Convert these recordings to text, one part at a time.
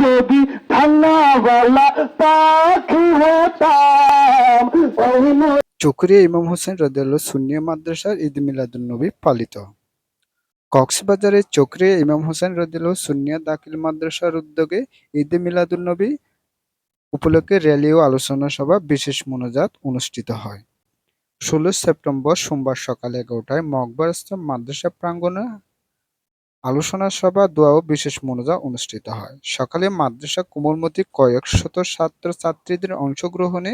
যদি ঠান্ডাওয়ালা পাখি হতাম। চকরিয়া ইমাম হোসেন রদিয়াল্লাহ সুন্নিয়া মাদ্রাসার ঈদ মিলাদুন্নবী পালিত। কক্সবাজারের চকরিয়া ইমাম হোসেন রদিয়াল্লাহ সুন্নিয়া দাখিল মাদ্রাসার উদ্যোগে ঈদ মিলাদুল নবী উপলক্ষে র্যালি ও আলোচনা সভা বিশেষ মোনাজাত অনুষ্ঠিত হয়। ষোলো সেপ্টেম্বর সোমবার সকাল এগারোটায় মকবরস্থ মাদ্রাসা প্রাঙ্গণে আলোচনা সভা, দোয়া ও বিশেষ মোনাজা অনুষ্ঠিত হয়। সকালে মাদ্রাসা কোমলমতি কয়েক শত ছাত্র ছাত্রীদের অংশগ্রহণে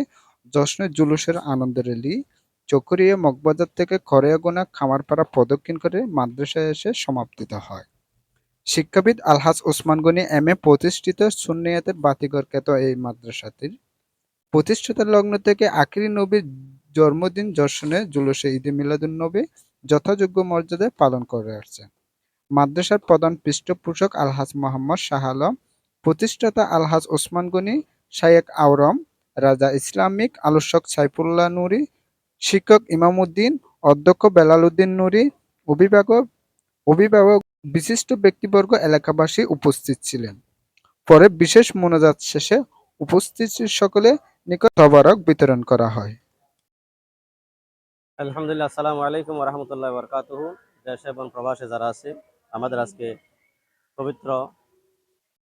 জশ্নে জুলুসের আনন্দ রেলি। চকরিয়া মগবাজার থেকে খড়িয়াগোনা খামারপাড়া প্রদক্ষিণ করে মাদ্রাসায় এসে সমাপ্তিত হয়। শিক্ষাবিদ আলহাজ ওসমান গনি এম এ প্রতিষ্ঠিত সুন্নিয়াতের বাতিঘর খ্যাত এই মাদ্রাসাটির। প্রতিষ্ঠাতা লগ্ন থেকে আখিরি নবীর জন্মদিন দর্শনে জুলুসে ঈদে মিলাদুন নবী যথাযোগ্য মর্যাদায় পালন করে আসছে মাদ্রাসার প্রধান পৃষ্ঠপোষক আলহাজ মোহাম্মদ শাহ আলম, প্রতিষ্ঠাতা আলহাজ ওসমান গনি, শায়েক আওরম, রাজা ইসলামিক আলোচক সাইফুল্লাহ নুরি, শিক্ষক ইমামউদ্দিন, অধ্যক্ষ বেলাল উদ্দিন নুরি, অভিভাবক অভিভাবক বিশিষ্ট ব্যক্তিবর্গ এলাকাবাসী উপস্থিত ছিলেন। পরে বিশেষ মোনাজাত শেষে উপস্থিত সকলে নিকট তবারক বিতরণ করা হয়। আলহামদুলিল্লাহ, আসসালামু আলাইকুম রহমতুল্লাহ বরকাতুহু। দেশে এবং প্রবাসে যারা আছে আমাদের আজকে পবিত্র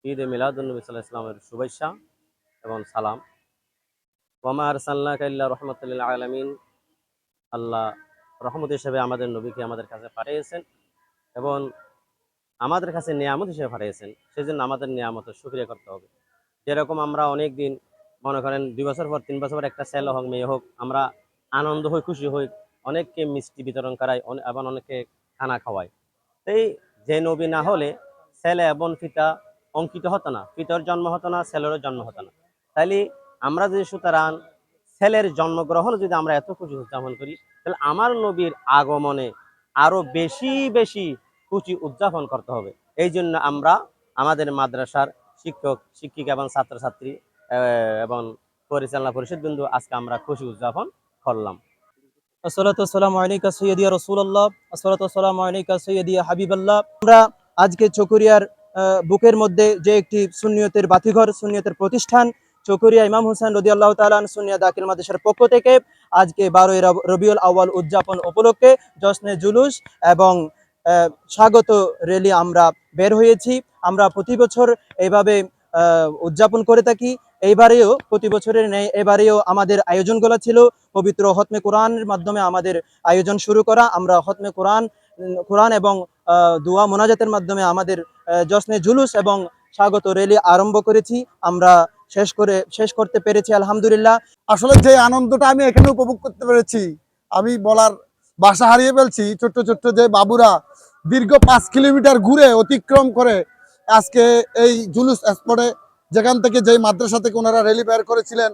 ঈদ এ মিলাদুলনবী সাল্লাহ ইসলামের শুভেচ্ছা এবং সালাম। ওমা আরসাল্লাহ কাল্লা রহমতুল্লাহ আলমিন। আল্লাহ রহমত হিসেবে আমাদের নবীকে আমাদের কাছে পাঠিয়েছেন এবং আমাদের কাছে নিয়ামত হিসেবে পাঠিয়েছেন। সেই জন্য আমাদের নিয়ামতের সুক্রিয়া করতে হবে। যেরকম আমরা অনেক দিন মনে করেন দুই বছর পর, তিন বছর পর একটা ছেলে হোক, মেয়ে হোক, আমরা আনন্দ হই, খুশি হই, অনেককে মিষ্টি বিতরণ করাই, অনে- এবং অনেককে খানা খাওয়াই। এই যে নবী না হলে ছেলে এবং পিতা অঙ্কিত হতো না, পিতার জন্ম হতো না, ছেলেরও জন্ম হতো না। তাইলে আমরা যদি সুতরাং ছেলের জন্মগ্রহণ যদি আমরা এত খুশি উদযাপন করি, তাহলে আমার নবীর আগমনে আরও বেশি বেশি খুশি উদযাপন করতে হবে। এই জন্য আমরা আমাদের মাদ্রাসার শিক্ষক, শিক্ষিকা এবং ছাত্রছাত্রী এবং পরিচালনা পরিষদ বিন্দু আজকে আমরা খুশি উদযাপন করলাম। সৈয়দিয়া আমরা আজকে বুকের মধ্যে যে একটি সুন্নিয়তের বাতিঘর প্রতিষ্ঠান ইমাম মাদ্রাসার পক্ষ থেকে আজকে বারোই রবিউল আউয়াল উদযাপন উপলক্ষে জশ্নে জুলুস এবং স্বাগত র্যালি আমরা বের হয়েছি। আমরা প্রতি বছর এইভাবে আহ, উদযাপন করে থাকি। এইবারেও, প্রতি বছরের নেই এবারেও আমাদের আয়োজনগুলো ছিল পবিত্র হতমে কোরআনের মাধ্যমে আমাদের আয়োজন শুরু করা। আমরা হতমে কোরআন কোরআন এবং দোয়া মোনাজাতের মাধ্যমে আমাদের জশ্নে জুলুস এবং স্বাগত রেলি আরম্ভ করেছি। আমরা শেষ করে, শেষ করতে পেরেছি, আলহামদুলিল্লাহ। আসলে যে আনন্দটা আমি এখানে উপভোগ করতে পেরেছি, আমি বলার বাসা হারিয়ে ফেলছি। ছোট্ট ছোট্ট যে বাবুরা দীর্ঘ পাঁচ কিলোমিটার ঘুরে অতিক্রম করে আজকে এই জুলুস স্পটে যেখান থেকে যেই মাদ্রাসা থেকে ওনারা র্যালি বের করেছিলেন,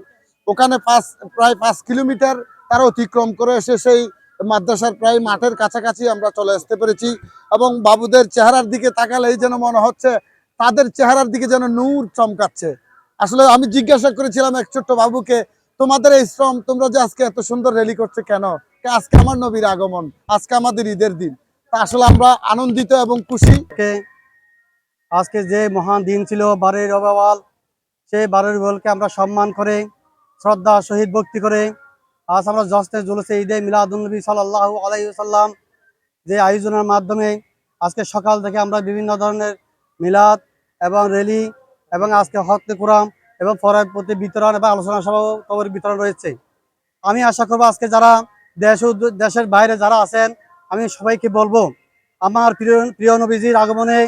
ওখানে পাঁচ, প্রায় পাঁচ কিলোমিটার তারা অতিক্রম করে এসে সেই মাদ্রাসার প্রায় মাঠের কাছাকাছি আমরা চলে আসতে পেরেছি এবং বাবুদের চেহারার দিকে তাকালেই যেন মনে হচ্ছে তাদের চেহারার দিকে যেন নূর চমকাচ্ছে। আসলে আমি জিজ্ঞাসা করেছিলাম এক ছোট্ট বাবুকে, তোমাদের এই শ্রম, তোমরা যে আজকে এত সুন্দর র্যালি করছে কেন? আজকে আমার নবীর আগমন, আজকে আমাদের ঈদের দিন। তা আসলে আমরা আনন্দিত এবং খুশি। আজকে যে মহান দিন ছিল বারের রবাওয়াল সেই বারের রবিওয়ালকে আমরা সম্মান করে, শ্রদ্ধা, শহীদ ভক্তি করে, আজ আমরা জশ্নে জুলুসে ঈদে মিলাদুলনবী সাল্লাল্লাহু আলাইহি সাল্লাম যে আয়োজনের মাধ্যমে আজকে সকাল থেকে আমরা বিভিন্ন ধরনের মিলাদ এবং র্যালি এবং আজকে হত্যে কুরাম এবং ফরার প্রতি বিতরণ এবং আলোচনা সভা খবর বিতরণ রয়েছে। আমি আশা করব আজকে যারা দেশ দেশের বাইরে যারা আছেন, আমি সবাইকে বলব, আমার প্রিয় প্রিয় নবীজির আগমনে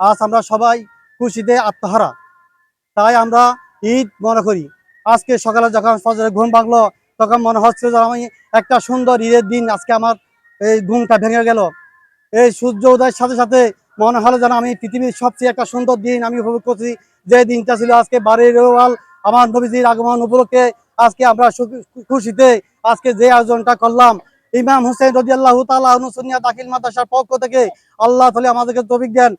আজ আমরা সবাই খুশিতে আত্মহারা। তাই আমরা ঈদ মনে করি। আজকে সকালে যখন ফজরে ঘুম ভাঙলো, তখন মনে হচ্ছে যে আমি একটা সুন্দর ঈদের দিন আজকে আমার এই ঘুমটা ভেঙে গেল। এই সূর্য উদয়ের সাথে সাথে মনে হলো যেন আমি পৃথিবীর সবচেয়ে একটা সুন্দর দিন আমি উপভোগ করছি। যে দিনটা ছিল আজকে বাড়ির রোয়াল, আমার নবীজির আগমন উপলক্ষে আজকে আমরা খুশিতে আজকে যে আয়োজনটা করলাম। ইমাম হোসেন রদি আল্লাহ তালা দাখিল মাদ্রাসার পক্ষ থেকে আল্লাহ তালে আমাদেরকে তবিক দেন।